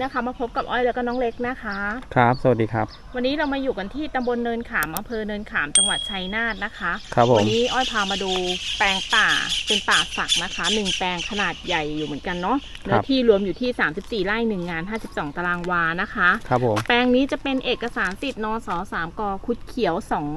นี้นะคะ มาพบกับอ้อยแล้วก็น้องเล็กนะคะ ครับ สวัสดีครับ วันนี้เรามาอยู่กันที่ตำบลเนินขามอำเภอเนินขามจังหวัดชัยนาทนะคะครับผมวันี้อ้อยพามาดูแปลงป่าเป็นป่าฝักนะคะหนึ่งแปลงขนาดใหญ่อยู่เหมือนกันเนาะเนื้อที่รวมอยู่ที่ 34 ไร่หนึ่งงาน 52 ตารางวานะคะครับผมแปลงนี้จะเป็นเอกสารสิทธิ์นสสามกคุดเขียวสอง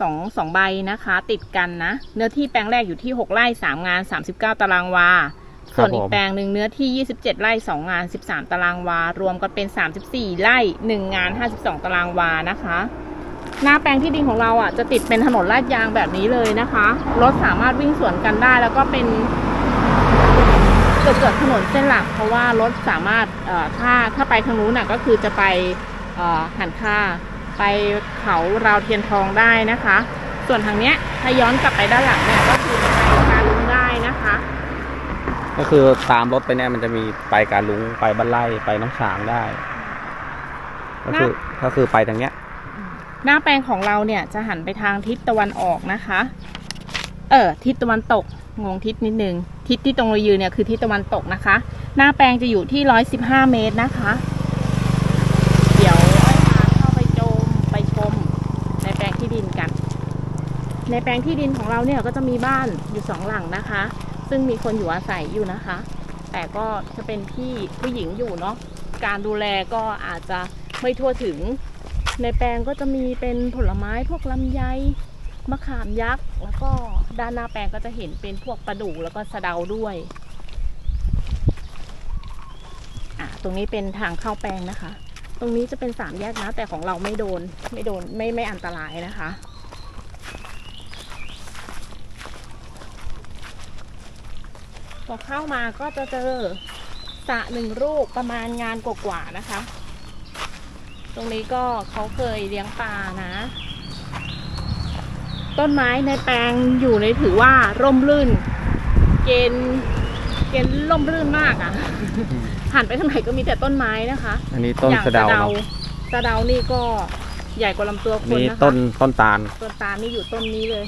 สองสองใบนะคะ ติดกันนะ เนื้อที่แปลงแรกอยู่ที่ 6 ไร่ 3 งาน 39 ตารางวา ส่วนอีกแปลงหนึ่งเนื้อที่ 27 ไร่2งาน 13 ตารางวา รวมกันเป็น 34 ไร่1งาน 52 ตารางวานะคะ หน้าแปลงที่ดินของเราอะจะติดเป็นถนนลาดยางแบบนี้เลยนะคะ รถสามารถวิ่งสวนกันได้แล้วก็เป็นเกือบเกือบถนนเส้นหลัก เพราะว่ารถสามารถเอ่อถ้าถ้าไปทางนู้นน่ะก็คือจะไปเอ่อหันค่าไปเขาราวเทียนทองได้นะคะ ส่วนทางเนี้ยถ้าย้อนกลับไปด้านหลังเนี่ยก็คือจะไปการลุงได้นะคะ ก็คือตามรถไปเนี่ยมันจะมีไปการลุงไปบ้านไร่ไปน้องฉางได้ ก็คือก็คือไปทางเนี้ย หน้าแปลงของเราเนี่ยจะหันไปทางทิศตะวันออกนะคะ เออทิศตะวันตกงงทิศนิดนึงทิศที่ตรงเรายืนเนี่ยคือทิศตะวันตกนะคะ หน้าแปลงจะอยู่ที่ร้อยสิบห้าเมตรนะคะ เดี๋ยวอ้อยพาเข้าไปชมไปชมในแปลงที่ดินกัน ในแปลงที่ดินของเราเนี่ยก็จะมีบ้านอยู่สองหลังนะคะ ซึ่งมีคนอยู่อาศัยอยู่นะคะ แต่ก็จะเป็นที่ผู้หญิงอยู่เนาะการดูแลก็อาจจะไม่ทั่วถึง ในแปลงก็จะมีเป็นผลไม้พวกลำไยมะขามยักษ์ แล้วก็ด้านหน้าแปลงก็จะเห็นเป็นพวกปลาดูแล้วก็สะเดาด้วยตรงนี้เป็นทางเข้าแปลงนะคะ ตรงนี้จะเป็นสามแยกนะ แต่ของเราไม่โดน ไม่โดน ไม่ไม่อันตรายนะคะ พอเข้ามาก็จะเจอสระหนึ่งรูปประมาณงานกว่าๆนะคะ ตรงนี้ก็เขาเคยเลี้ยงปลานะ ต้นไม้ในแปลงอยู่ในถือว่าร่มรื่น เกณฑ์เกณฑ์ร่มรื่นมากอะ่ะหันไปทางไหนก็มีแต่ต้นไม้นะคะ อันนี้ต้นอย่างสะเดาเนาะสะเดานี่ก็ใหญ่กว่าลำตัวคนนี่นะคะ ต้นต้นตาล ต้นตาลนี่อยู่ต้นนี้เลย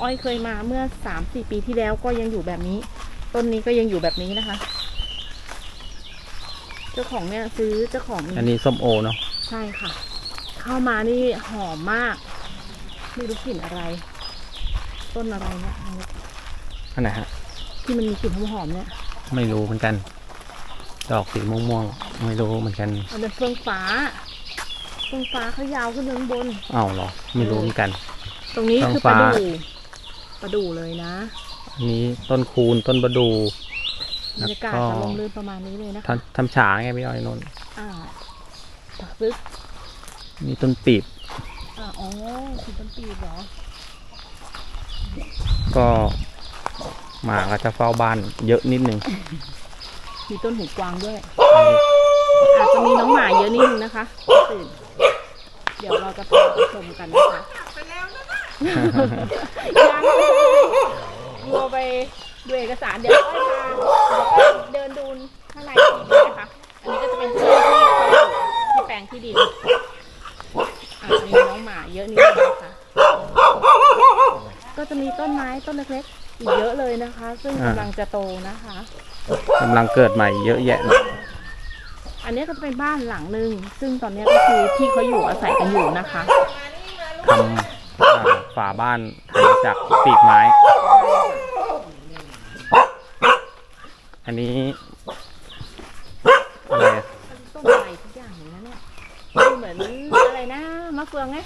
อ้อยเคยมาเมื่อสามสี่ปีที่แล้วก็ยังอยู่แบบนี้ ต้นนี้ก็ยังอยู่แบบนี้นะคะ เจ้าของเนี่ยซื้อเจ้าของอันนี้ส้มโอเนาะใช่ค่ะ เข้ามานี่หอมมาก ไม่รู้กลิ่นอะไร ต้นอะไรเนี่ยอันไหนฮะที่มันมีกลิ่นหอมๆเนี่ย ไม่รู้เหมือนกัน ดอกสีม่วงๆไม่รู้เหมือนกันมันเป็นเฟืองฟ้าเฟืองฟ้าเขายาวขึ้นไปข้างบนอ้าวเหรอ ไม่รู้เหมือนกัน ตรงนี้เฟื่องคือปลาฟ้าดูปลาดูเลยนะ อันนี้ต้นคูณต้นประดูบรรยากาศแล้วก็จะลมลื่นประมาณนี้เลยนะคะทำทำฉาไงพี่อ้อยนนท์อ่าปักซึกนี่ต้นปีบอ่าอ๋อคือต้นปีบเหรอ ก็หมาก็จะเฝ้าบ้านเยอะนิดนึงมีต้นหูกวางด้วย อาจจะมีน้องหมาเยอะนิดนึงนะคะตื่นเดี๋ยวเราจะพาไปชมกันนะคะยัง รัวไปดูเอกสารเดี๋ยวอ้อยพาเดี๋ยวอ้อยเดินดูข้างในอีกนะคะ อันนี้ก็จะเป็นที่ที่เขาอยู่ที่แปลงที่ดินอาจจะมีน้องหมาเยอะนิดนึงนะคะ ก็จะมีต้นไม้ต้นเล็กๆอีกเยอะเลยนะคะ ซึ่งกำลังจะโตนะคะ กำลังเกิดใหม่เยอะแยะเลยอันนี้ก็จะเป็นบ้านหลังหนึ่งซึ่งตอนนี้ก็คือที่เขาอยู่อาศัยกันอยู่นะคะ ทำอ่าฝาบ้านทำ จากปีกไม้ อันนี้อะไรอะต้นอะไรทุกอย่างอย่างนั้นเนี่ยดูเหมือนอะไรนะมะเฟืองไง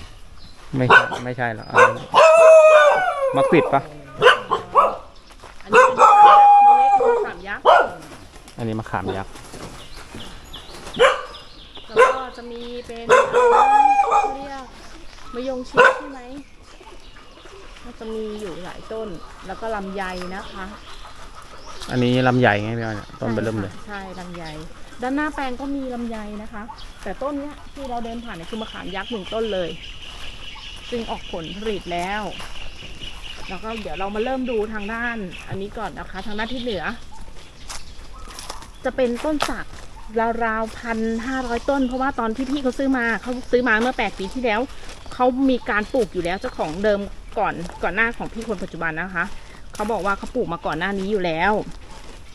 ไม่ใช่ไม่ใช่หรอกอะไรมะกริดปะอันนี้เป็นสามยักษ์เล็กๆสามยักษ์อันนี้มะขามยักษ์แล้วก็จะมีเป็นอะไรนะเรียกมะยงชิดใช่ไหมก็ จะมีอยู่หลายต้น แล้วก็ลำไยนะคะอันนี้ลำใหญ่ไงพี่อ้อยเนี่ยต้นไปเริ่มเลย ใช่ลำไยด้านหน้าแปลงก็มีลำไยนะคะ แต่ต้นเนี้ยที่เราเดินผ่านเนี่ยคือมะขามยักษ์หนึ่งต้นเลย ซึ่งออกผลผลิตแล้ว แล้วก็เดี๋ยวเรามาเริ่มดูทางด้าน อันนี้ก่อนนะคะ ทางด้านที่เหนือ จะเป็นต้นสักราวๆพันห้าร้อยต้น เพราะว่าตอนที่พี่เขาซื้อมาเขาซื้อมาเมื่อแปดปีที่แล้วเขามีการปลูกอยู่แล้วเจ้าของเดิม ก่อนก่อนหน้าของพี่คนปัจจุบันนะคะเขาบอกว่าเขาปลูกมาก่อนหน้านี้อยู่แล้ว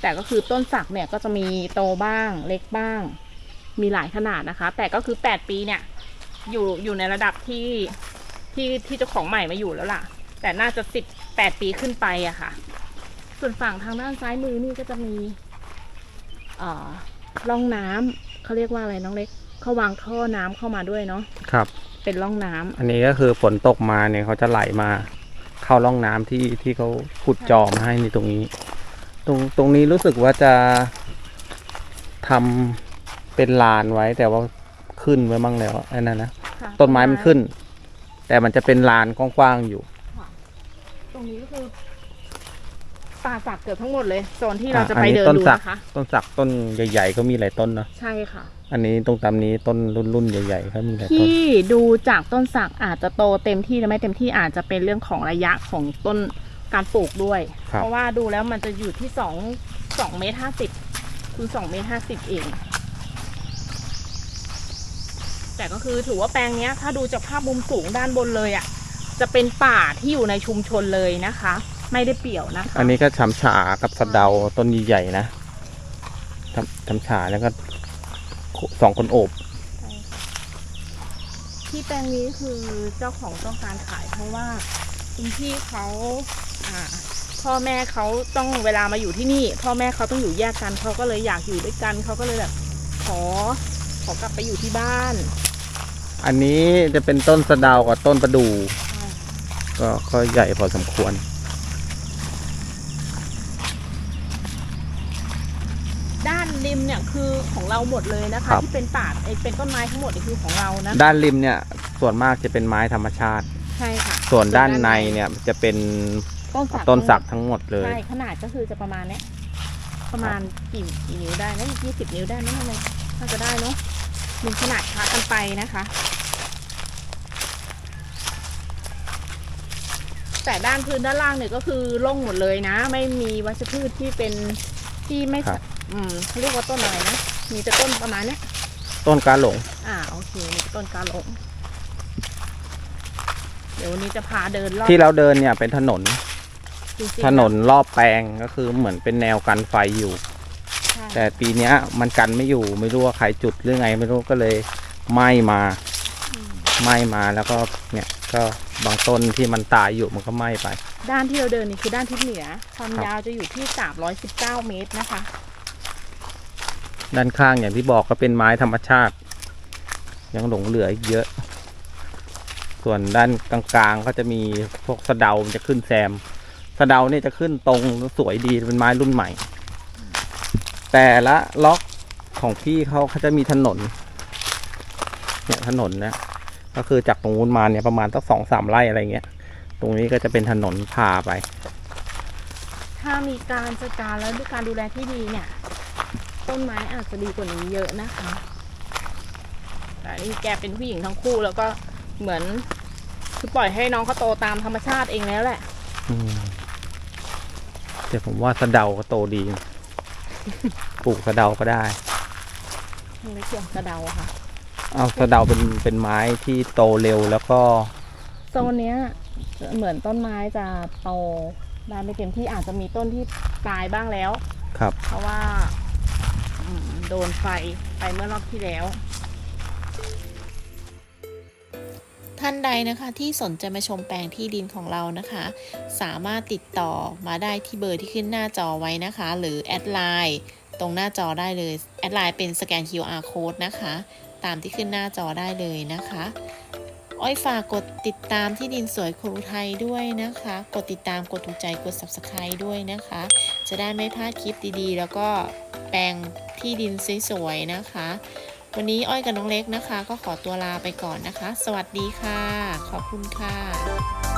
แต่ก็คือต้นสักเนี่ยก็จะมีโตบ้างเล็กบ้าง มีหลายขนาดนะคะ แต่ก็คือแปดปีเนี่ย อยู่อยู่ในระดับที่ที่ที่เจ้าของใหม่มาอยู่แล้วล่ะ แต่น่าจะสิบแปดปีขึ้นไปอะค่ะ ส่วนฝั่งทางด้านซ้ายมือนี่ก็จะมีเอ่อร่องน้ำเขาเรียกว่าอะไรน้องเล็กเขาวางท่อน้ำเข้ามาด้วยเนาะครับ เป็นร่องน้ำอันนี้ก็คือฝนตกมาเนี่ยเขาจะไหลมา เข้าร่องน้ำที่ที่เขาขุดจอมาให้ในตรงนี้ ตรงตรงนี้รู้สึกว่าจะทำเป็นลานไว้ แต่ว่าขึ้นไว้บ้างแล้วไอ้นั่นนะค่ะต้นไม้มันขึ้น แต่มันจะเป็นลานกว้างๆอยู่ ตรงนี้ก็คือ ป่าสักเกือบทั้งหมดเลยโซนที่อะเราจะอันไปนี้เดินต้นดูสักนะคะ ต้นสักต้นใหญ่ๆก็มีหลายต้นเนาะใช่ค่ะ อันนี้ตรงตามนี้ต้นรุ่นๆใหญ่ๆก็มีหลายต้นที่ดูจากต้นสักอาจจะโตเต็มที่หรือไม่เต็มที่อาจจะเป็นเรื่องของระยะของต้นการปลูกด้วยครับเพราะว่าดูแล้วมันจะอยู่ที่สองสองเมตรห้าสิบคูณสองเมตรห้าสิบเองแต่ก็คือถือว่าแปลงเนี้ยถ้าดูจากภาพมุมสูงด้านบนเลยอะ่ะ จะเป็นป่าที่อยู่ในชุมชนเลยนะคะ ไม่ได้เปี่ยวนะคะ อันนี้ก็ช้ำฉากับสะเดาต้นใหญ่ๆนะทำช้ำฉาแล้วก็สองคนโอบใช่ค่ะที่แปลงนี้คือเจ้าของต้องการขายเพราะว่าคุณพี่เขาอ่าพ่อแม่เขาต้องเวลามาอยู่ที่นี่ พ่อแม่เขาต้องอยู่แยกกันเขาก็เลยอยากอยู่ด้วยกันเขาก็เลยแบบขอขอกลับไปอยู่ที่บ้าน อันนี้จะเป็นต้นสะเดากับต้นประดู่ก็ก็ใหญ่พอสมควร ด้านริม เนี่ยคือของเราหมดเลยนะครัคะบที่เป็นป่าไอ้เป็นต้นไม้ทั้งหมดนี่คือของเรานะด้านริมเนี่ยส่วนมากจะเป็นไม้ธรรมชาติ ใช่ค่ะส่วนด้านในเนี่ยจะเป็นต้นสักต้นสักทั้งหมดเลย ใช่ขนาดก็คือจะประมาณเนี้ยประมาณกี่กี่นิ้วได้นะยี่สิบนิ้วได้ไหมทำไมน่าจะได้เนาะมีขนาดคล้ากันไปนะคะ แต่ด้านพื้นด้านล่างเนี่ยก็คือโล่งหมดเลยนะ ไม่มีวัชพืชที่เป็นที่ไม่ครับ อืมเขาเรียกว่าต้นอะไรนะ มีแต่ต้นประมาณเนี้ยต้นกาหลง อ่าโอเคมีแต่ต้นกาหลง เดี๋ยววันนี้จะพาเดินรอบที่เราเดินเนี่ยเป็นถนนจริงๆถนนรอบแปลงก็คือเหมือนเป็นแนวกันไฟอยู่ ใช่แต่ปีเนี้ยมันกันไม่อยู่ไม่รู้ว่าใครจุดหรือไง ไม่รู้ก็เลยไหม้มาอืมไหม้มาแล้วก็เนี่ยก็บางต้นที่มันตายอยู่มันก็ไหม้ไป ด้านที่เราเดินนี่คือด้านทิศเหนือ ความครับยาวจะอยู่ที่ 319 เมตรนะคะ ด้านข้างอย่างที่บอกก็เป็นไม้ธรรมชาติ ยังหลงเหลืออีกเยอะ ส่วนด้านกลางๆก็จะมีพวกสะเดามันจะขึ้นแซม สะเดาเนี่ยจะขึ้นตรงสวยดีเป็นไม้รุ่นใหม่ แต่ละล็อกของพี่เขาเขาจะมีถนนเนี่ยถนนนะก็คือจากตรงนู้นมาเนี่ยประมาณสักสองสามไร่อะไรเงี้ย ตรงนี้ก็จะเป็นถนนพาไป ถ้ามีการจัดการและดูการดูแลที่ดีเนี่ย ต้นไม้อาจจะดีกว่านี้เยอะนะคะแต่นี่แกเป็นผู้หญิงทั้งคู่แล้วก็เหมือนคือปล่อยให้น้องเขาโตตามธรรมชาติเองแล้วแหละอืมแต่ผมว่าสะเดาก็โตดี ปลูกสะเดาก็ได้ไม่เกี่ยวกระเดาอะค่ะ เอาสะเดาเป็นเป็นไม้ที่โตเร็วแล้วก็โซนเนี้ยเหมือนต้นไม้จะโตได้ไม่เต็มที่อาจจะมีต้นที่ตายบ้างแล้ว ครับ เพราะว่าอืม โดนไฟไปเมื่อรอบที่แล้ว ท่านใดนะคะที่สนใจมาชมแปลงที่ดินของเรานะคะ สามารถติดต่อมาได้ที่เบอร์ที่ขึ้นหน้าจอไว้นะคะ หรือแอดไลน์ตรงหน้าจอได้เลย แอดไลน์เป็นสแกน QR code นะคะ ตามที่ขึ้นหน้าจอได้เลยนะคะอ้อยฝากกดติดตามที่ดินสวยครูไทยด้วยนะคะ กดติดตามกดถูกใจกด subscribe ด้วยนะคะ จะได้ไม่พลาดคลิปดีๆ แล้วก็ แปลงที่ดินสวยๆนะคะ วันนี้อ้อยกับน้องเล็กนะคะ ก็ขอตัวลาไปก่อนนะคะ สวัสดีค่ะ ขอบคุณค่ะ